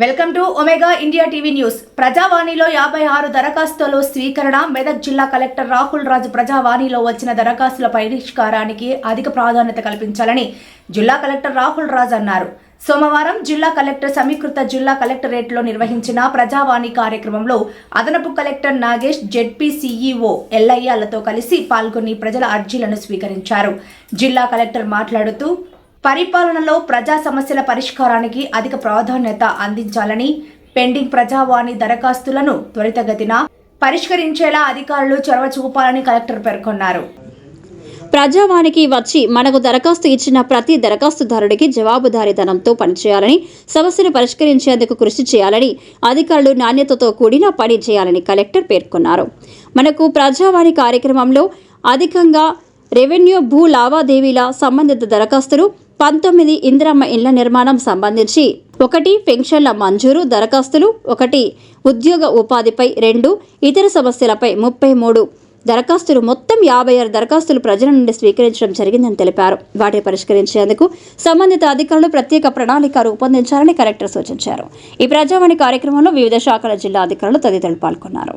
Welcome to Omega India TV news. ప్రజావాణిలో యాభై ఆరు దరఖాస్తులు స్వీకరణ. మెదక్ జిల్లా కలెక్టర్ రాహుల్ రాజు ప్రజావాణిలో వచ్చిన దరఖాస్తుల పరిష్కారానికి అధిక ప్రాధాన్యత కల్పించాలని జిల్లా కలెక్టర్ రాహుల్ రాజు అన్నారు. సోమవారం జిల్లా కలెక్టర్ సమీకృత జిల్లా కలెక్టరేట్లో నిర్వహించిన ప్రజావాణి కార్యక్రమంలో అదనపు కలెక్టర్ నాగేష్ జెడ్పీ సీఈఓ ఎల్ఐఆలతో కలిసి పాల్గొని ప్రజల అర్జీలను స్వీకరించారు. జిల్లా కలెక్టర్ మాట్లాడుతూ పరిపాలనలో ప్రజా సమస్యల పరిష్కారానికి అధిక ప్రాధాన్యత అందించాలని పెండింగ్ ప్రజావాణి దరఖాస్తులను త్వరితగతిన పరిష్కరించేలా అధికారులు చొరవ చూపాలని కలెక్టర్ పేర్కొన్నారు. ప్రజావానికి వచ్చి మనకు దరఖాస్తు ఇచ్చిన ప్రతి దరఖాస్తుదారుడికి జవాబుదారీతనంతో పనిచేయాలని సమస్యను పరిష్కరించేందుకు కృషి చేయాలని అధికారులు నాణ్యతతో కూడిన పని చేయాలని కలెక్టర్ పేర్కొన్నారు. మనకు ప్రజావాణి కార్యక్రమంలో అధికంగా రెవెన్యూ భూ లావాదేవీల సంబంధిత దరఖాస్తులు పంతొమ్మిది ఇందిరమ్మ ఇళ్ళ నిర్మాణం సంబంధించి. ఒకటి పెన్షన్ల మంజూరు దరఖాస్తులు ఒకటి ఉద్యోగ ఉపాధిపై రెండు ఇతర సమస్యలపై ముప్పై మూడు. దరఖాస్తులు మొత్తం యాభై ఆరు దరఖాస్తులు ప్రజల నుండి స్వీకరించడం జరిగిందని తెలిపారు. వాటిని పరిష్కరించేందుకు సంబంధిత అధికారులు ప్రత్యేక ప్రణాళిక రూపొందించాలని కలెక్టర్ సూచించారు. ఈ ప్రజావాణి కార్యక్రమంలో వివిధ శాఖల జిల్లా అధికారులు తదితరులు పాల్గొన్నారు.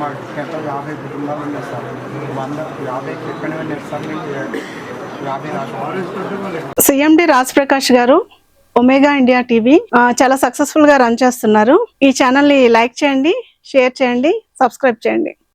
మా గత యాభై కుటుంబాలు ఉన్నాయి సార్ వంద యాభై ఎక్కడ వెళ్ళారు సార్ యాభై రాష్ట్రాలు. CMD Raj Prakash garu Omega India TV చాలా సక్సెస్ఫుల్గా రన్ చేస్తున్నారు. ఈ ఛానల్ని లైక్ చేయండి షేర్ చేయండి సబ్స్క్రైబ్ చేయండి.